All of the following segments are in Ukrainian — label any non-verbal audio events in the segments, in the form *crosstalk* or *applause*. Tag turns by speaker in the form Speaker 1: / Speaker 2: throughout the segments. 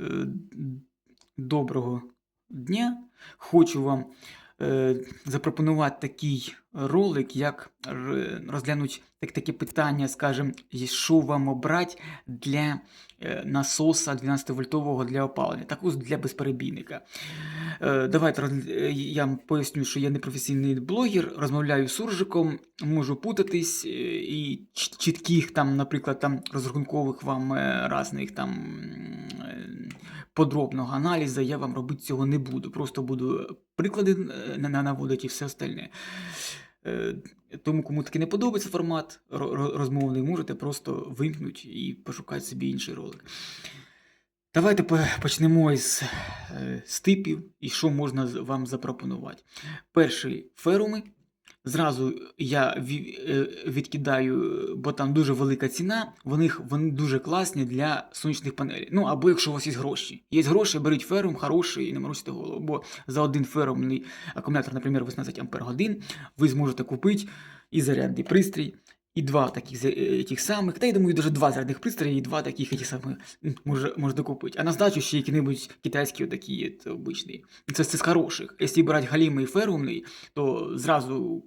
Speaker 1: Е, Доброго дня. Хочу вам е, запропонувати такий ролик, як р- розглянути так, таке питання, скажімо, що вам обрати для е, насоса 12-вольтового для опалення, також для безперебійника. Е, Давайте е, я вам поясню, що я не професійний блогер, розмовляю з суржиком, можу путатись і чітких там, наприклад, там розрахункових вам разних там подробного аналізу я вам робити цього не буду. Просто буду приклади на- на- наводити і все остальне. Е, Тому, кому таки не подобається формат ро- ро- розмовний, можете просто вимкнути і пошукати собі інший ролик. Давайте почнемо із е, з типів і що можна вам запропонувати. Перший феруми. Зразу я е, відкидаю, бо там дуже велика ціна. Вони, вони дуже класні для сонячних панелей. Ну або якщо у вас є гроші. Є гроші, беріть ферум хороший і не морочте голову. Бо за один ферумний акумулятор, наприклад, 18 Ампер годин, ви зможете купити і зарядний пристрій, і два таких е, тих самих. Та я думаю, навіть два зарядних пристрої, і два таких тих самих може, можете купити. А на здачу ще які-небудь китайські отакі от, обичні. Це, це з хороших. Якщо брати галімий і ферумний, то зразу,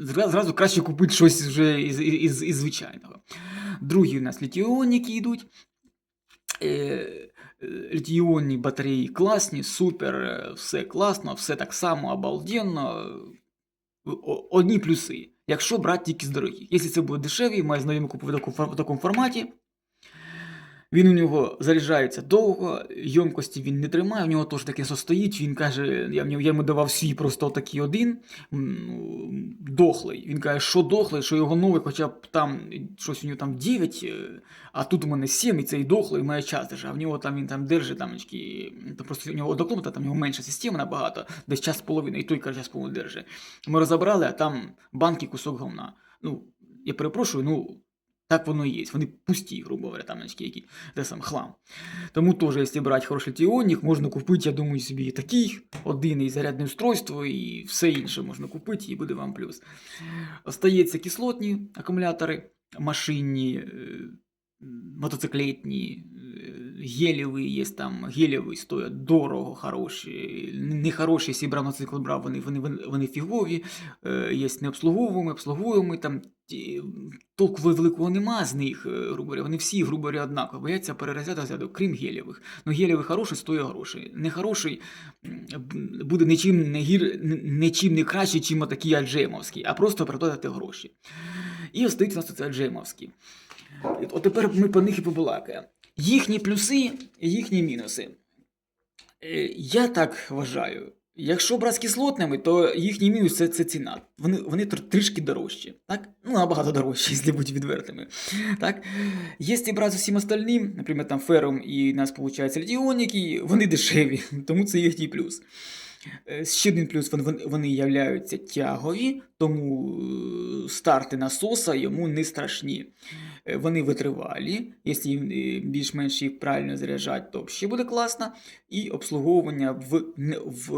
Speaker 1: зразу краще купити щось вже із, із, із звичайного. Другі у нас літіонники йдуть. Е, е, Літіонні батареї класні, супер, все класно, все так само обалденно. Одні плюси. Якщо брати тільки з дорогих. Якщо це буде дешеві, має знайомі фор- в такому форматі. Він у нього заряджається довго, йомкості він не тримає, у нього теж таке стоїть. Він каже, я, я йому давав свій просто такий один дохлий. Він каже, що дохлий, що його новий, хоча б там щось у нього там 9, е, а тут у мене 7, і цей дохлий має час держав. А в нього там він там держить там, очки, то просто у нього однокомната, там у нього менша система набагато, десь час з половиною, і той каже, час половину держить. Ми розібрали, а там банки кусок говна. Ну, я перепрошую, ну. Так воно і є. Вони пусті, грубо говоря, там які те сам хлам. Тому теж, якщо брати хороший тіонік, можна купити, я думаю, собі такий, один і зарядне устройство, і все інше можна купити, і буде вам плюс. Остається кислотні акумулятори, машинні, е, мотоциклетні, е, гелєві, є там гелєві стоять дорого, хороші. Не хороші, якщо брав вони, вони, вони, фігові, е, є необслуговуємо, обслуговуємо, там толку великого нема з них, е, грубо говоря, вони всі, грубо говоря, однаково, бояться перерозряду крім гелєвих. Ну, гелєвий хороший стоїть грошей. Нехороший буде нічим не, гір, нічим не краще, чим отакі аджемовські, а просто продати гроші. І остають у нас це аджемовські. От тепер ми по них і побалакаємо. Їхні плюси і їхні мінуси. Е, Я так вважаю. Якщо брати з кислотними, то їхній мінус це, це ціна. Вони, вони трішки дорожчі. Так? Ну, набагато дорожчі, *laughs* якщо бути відвертими. Так? Якщо брати з усім остальним, наприклад, там фером і у нас виходить літіоніки, вони дешеві, *laughs* тому це їхній плюс. Е, Ще один плюс вон- вон- вони являються тягові, тому е, старти насоса йому не страшні. Е, Вони витривалі, якщо більш-менш їх правильно заряджати, то ще буде класно. І обслуговування в, в,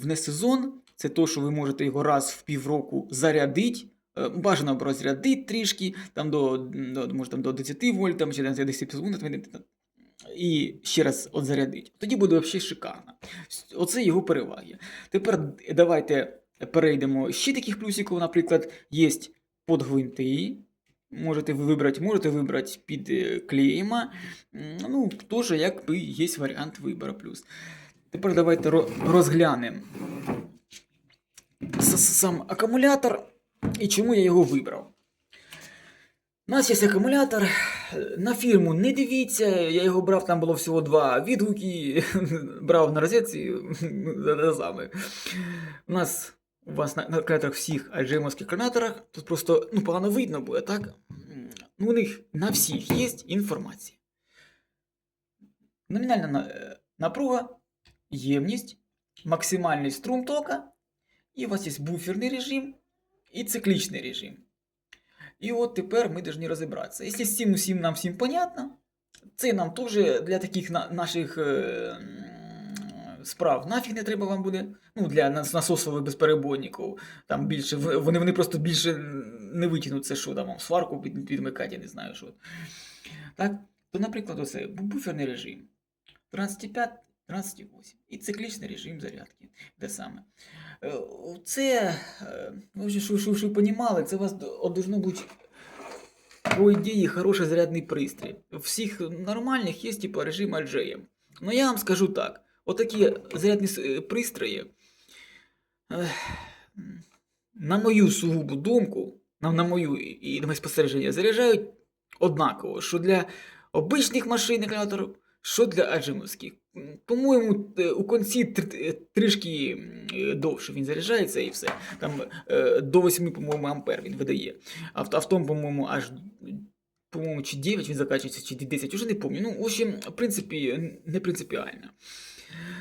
Speaker 1: в несезон це то, що ви можете його раз в півроку зарядити. Бажано б розрядити трішки, там до, до, може, там до 10 вольт, там, чи до 10 секунд, і ще раз от зарядити. Тоді буде взагалі шикарно. Оце його переваги. Тепер давайте перейдемо ще таких плюсиків, наприклад, є подгвинти. Можете вибрати, можете вибрати під е, клейма. Ну, теж якби є варіант вибору плюс. Тепер давайте розглянемо сам акумулятор і чому я його вибрав. У нас є акумулятор. На фірму не дивіться, я його брав, там було всього два відгуки, *laughs* брав на розетці. *laughs* У нас у вас на, на акумуляторах всіх аджемовських акумуляторах, тут просто ну, погано видно буде, так? Ну, у них на всіх є інформація. Номінальна е, напруга, ємність, максимальний струм тока, і у вас є буферний режим і циклічний режим. І от тепер ми повинні розібратися. Якщо з цим усім нам всім понятно, це нам теж для таких на, наших е, справ нафіг не треба вам буде. Ну, для нас- насосових безперебойників. Там більше, вони, вони просто більше не витягнуть це, що там вам сварку під, підмикати, я не знаю що. Так? То, наприклад, оце буферний режим. 13,5, 13,8. І циклічний режим зарядки. Те саме. Е, Це, ви вже що, що, що понімали, це у вас до- должно бути по ідеї хороший зарядний пристрій. Всіх нормальних є типу режим RGM. Ну я вам скажу так: отакі зарядні е, пристрої, ех, на мою сугубу думку, на, на мою і на моє спостереження, заряджають однаково, що для обичних машин акумуляторів, що для аджимовських. По-моєму, е, у кінці е, трішки е, довше він заряджається і все. Там до 8, по-моєму, ампер він видає. А в, тому, по-моєму, аж по-моєму, чи 9 він закачується, чи 10, уже не пам'ятаю. Ну, в общем, в принципі, не принципіально.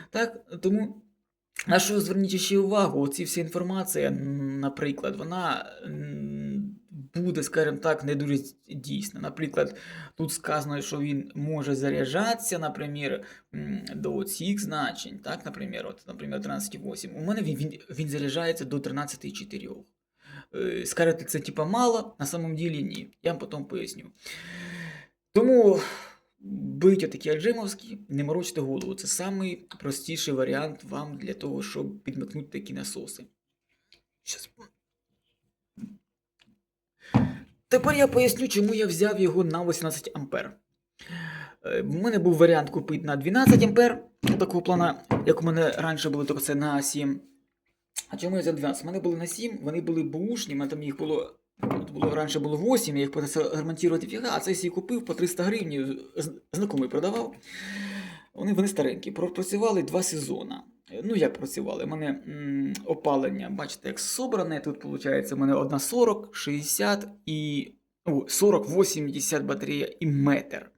Speaker 1: Так, тому. На що зверніть ще увагу, оці вся інформація, наприклад, вона буде, скажімо так, не дуже дійсна. Наприклад, тут сказано, що він може заряджатися, наприклад, до цих значень, так, наприклад, от, наприклад, 13,8. У мене він, він, він заряджається до 13,4. Е, Скажете, це типа мало, на самом деле ні. Я вам потім поясню. Тому беріть такі альжимовські, не морочте голову. Це самий простіший варіант вам для того, щоб підмикнути такі насоси. Щас. Тепер я поясню, чому я взяв його на 18 ампер. Е, У мене був варіант купити на 12 ампер, такого плана, як у мене раніше було, тільки це на 7. А чому я взяв 12? У мене були на 7, вони були бушні, мене там їх було. Було раніше було 8, я їх пытався ремонтувати фіга, а цей свій купив по 300 гривень, знайомий продавав. Вони, вони старенькі, пропрацювали два сезони. Ну, як працювали? У мене м, опалення, бачите, як собране. Тут виходить, у мене одна 40, 60 і. О, 40, 80 батарея і метр.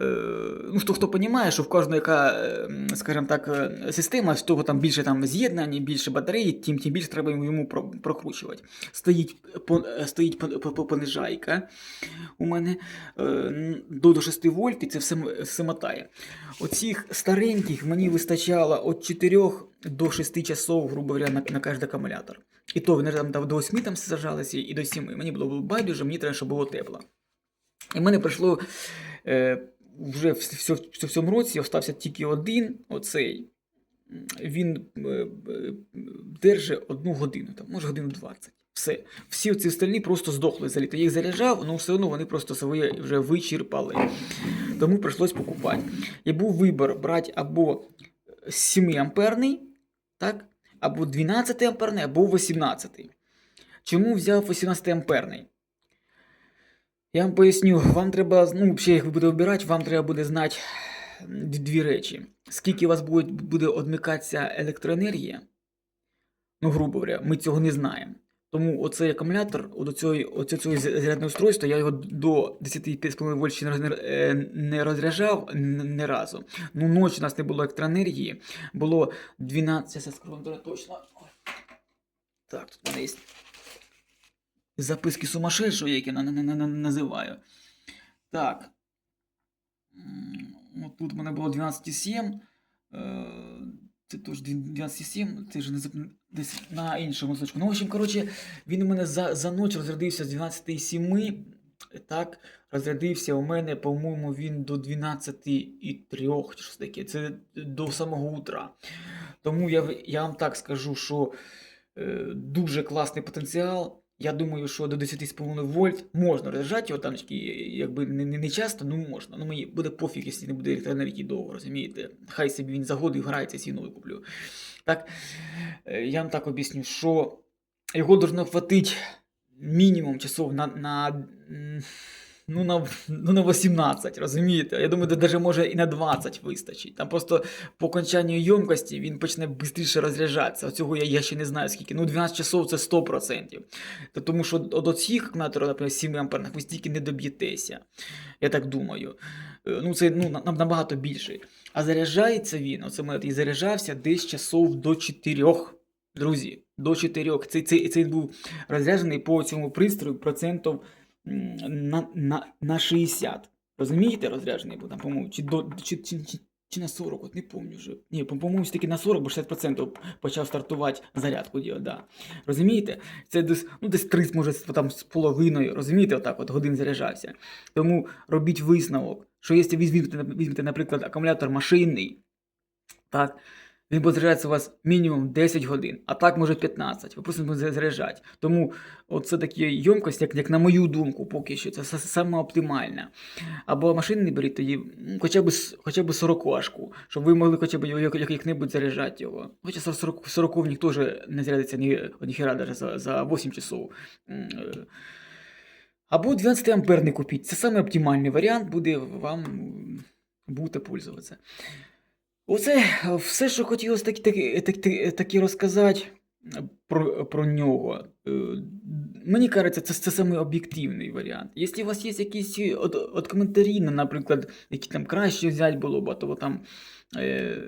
Speaker 1: Е, ну, хто хто розуміє, що в кожної яка, е, скажімо так, е, система, з того там більше там з'єднань, більше батареї, тим, тим більше треба йому- прокручувати. Стоїть, стоїть по- по- по- понижайка у мене до, до 6 вольт, і це все, все мотає. Оцих стареньких мені вистачало від 4 до 6 часов, грубо говоря, на, на кожен акумулятор. І то вони там до 8 там сажалися, і до 7. Мені було байдуже, мені треба, щоб було тепло. І в мене прийшло вже в, в, в, в цьому році остався тільки один, оцей. Він е, е, держить одну годину, там, може годину 20. Все. Всі ці остальні просто здохли за літо. Я їх заряджав, але все одно вони просто своє вже вичерпали. Тому прийшлось покупати. І був вибір брати або 7 амперний, так? або 12 амперний, або 18. Чому взяв 18 амперний? Я вам поясню, вам треба, ну, взагалі, як ви будете обирати, вам треба буде знати дві речі. Скільки у вас буде, буде одмикатися електроенергія, ну, грубо говоря, ми цього не знаємо. Тому оцей акумулятор, до цього, зарядного устройства, я його до 10,5 вольт не е, не розряджав не разу. Ну, ночі у нас не було електроенергії, було 12, я скажу вам точно. Так, тут у мене є записки сумасшедшого, як я на- на- на- на- називаю. Так. От тут в мене було 12,7. е, Це теж 12,7, це ж не десь на іншому листочку. Ну, в общем, коротше, він у мене за, за ніч розрядився з 12,7. Так, розрядився у мене, по-моєму, він до 12,3 чи щось таке. Це до самого утра. Тому я, я вам так скажу, що е, дуже класний потенціал. Я думаю, що до 10,5 вольт можна розряджати його там, якби не, не, не часто, ну можна. Ну мені буде пофіг, якщо не буде електроенергії довго, розумієте? Хай собі він за году грається, новий куплю. Так, е, я вам так об'ясню, що його должно хватити мінімум часов на, на, ну, на, ну, на 18, розумієте? Я думаю, навіть може і на 20 вистачить. Там просто по окончанню ємкості він почне швидше розряджатися. Цього я, я ще не знаю скільки. Ну, 12 часов це 100%. Та Тому що до цих акумуляторів, наприклад, 7 амперних, ви стільки не доб'єтеся. Я так думаю. Е, Ну, це ну, на- набагато більше. А заряджається він, оце мене і заряджався десь часов до 4. Друзі, до 4. Цей, цей, цей був розряджений по цьому пристрою процентів на, на, на 60. Розумієте, розряджений був там, по-моєму, чи, чи, чи, чи, чи на 40, от не пам'ятаю вже. Ні, по- по-моєму, таки на 40, бо 60% почав стартувати зарядку діод, да. Розумієте? Це десь, ну, десь 30, може, там з половиною, розумієте, отак от годин заряджався. Тому робіть висновок, що якщо візьмете, візьмете, наприклад, акумулятор машинний, так, він буде заряджатися у вас мінімум 10 годин, а так може 15. Ви просто будете заряджати. Тому оце такі ємкості, як, як на мою думку, поки що, це саме оптимальне. Або машинний беріть тоді хоча б, хоча б 40 щоб ви могли хоча б як- як-небудь заряджати його. Хоча 40 40 теж не зарядиться ні, ніхера даже за, за 8 часов. Е. Або 12 амперний купіть. Це саме оптимальний варіант буде вам будете пользуватися. Оце все, що хотілося такі, так таки розказати е, про, про нього. Е, Мені кажеться, це, це саме об'єктивний варіант. Якщо у вас є якісь е, от, от коментарі, на, наприклад, які там краще взяти було б, то там, е,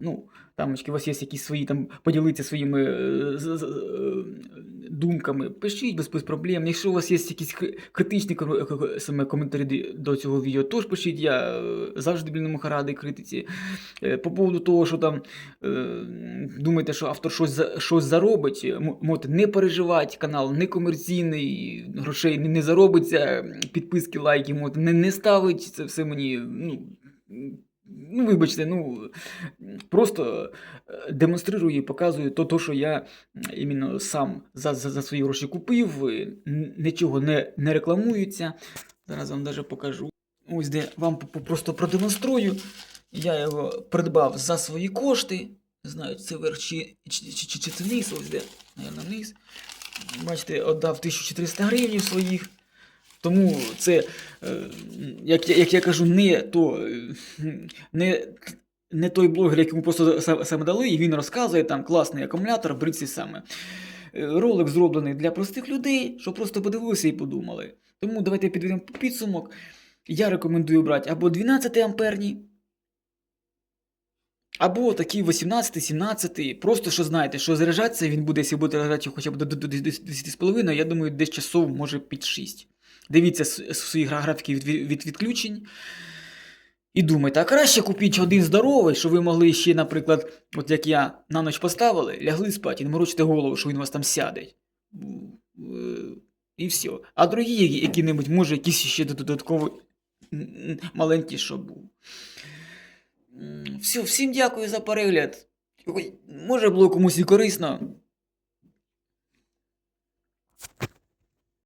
Speaker 1: ну, там у вас є якісь свої там, поділитися своїми е, з- е, думками, пишіть без, без проблем. Якщо у вас є якісь критичні саме коментарі до цього відео, теж пишіть, я е, завжди блін радий критиці. Е, По поводу того, що там е, думаєте, що автор щось, щось заробить, можете не переживати, канал не комерційний, грошей не, заробиться, підписки, лайки, не, не ставить, це все мені. Ну, ну, вибачте, ну просто е, демонструю і показую то, то що я іменно сам за, за, за свої гроші купив, е, нічого не, не рекламується. Зараз вам навіть покажу. Ось де вам просто продемонструю. Я його придбав за свої кошти. Не знаю, це верх чи, чи, чи, чи, чи це вниз, ось де, наверное, вниз. Бачите, віддав 1400 гривень своїх. Тому це, е, як, я- як я кажу, не, то, е, не, не той блогер, якому просто саме дали, і він розказує там класний акумулятор, цей саме. Е, Ролик зроблений для простих людей, щоб просто подивилися і подумали. Тому давайте підведемо підсумок. Я рекомендую брати або 12 амперні, або такі 18-17, просто що знаєте, що заряджатися він буде, якщо буде заряджати хоча б до, до, до 10,5, я думаю, десь часов може під 6. Дивіться свої графіки від, від, від відключень. І думайте, а краще купіть один здоровий, щоб ви могли ще, наприклад, от як я на ніч поставили, лягли спати і не морочите голову, що він у вас там сяде. Е, І все. А другі які- які-небудь, може, якісь ще м, маленькі, щоб був. Все, всім дякую за перегляд. Може було комусь і корисно.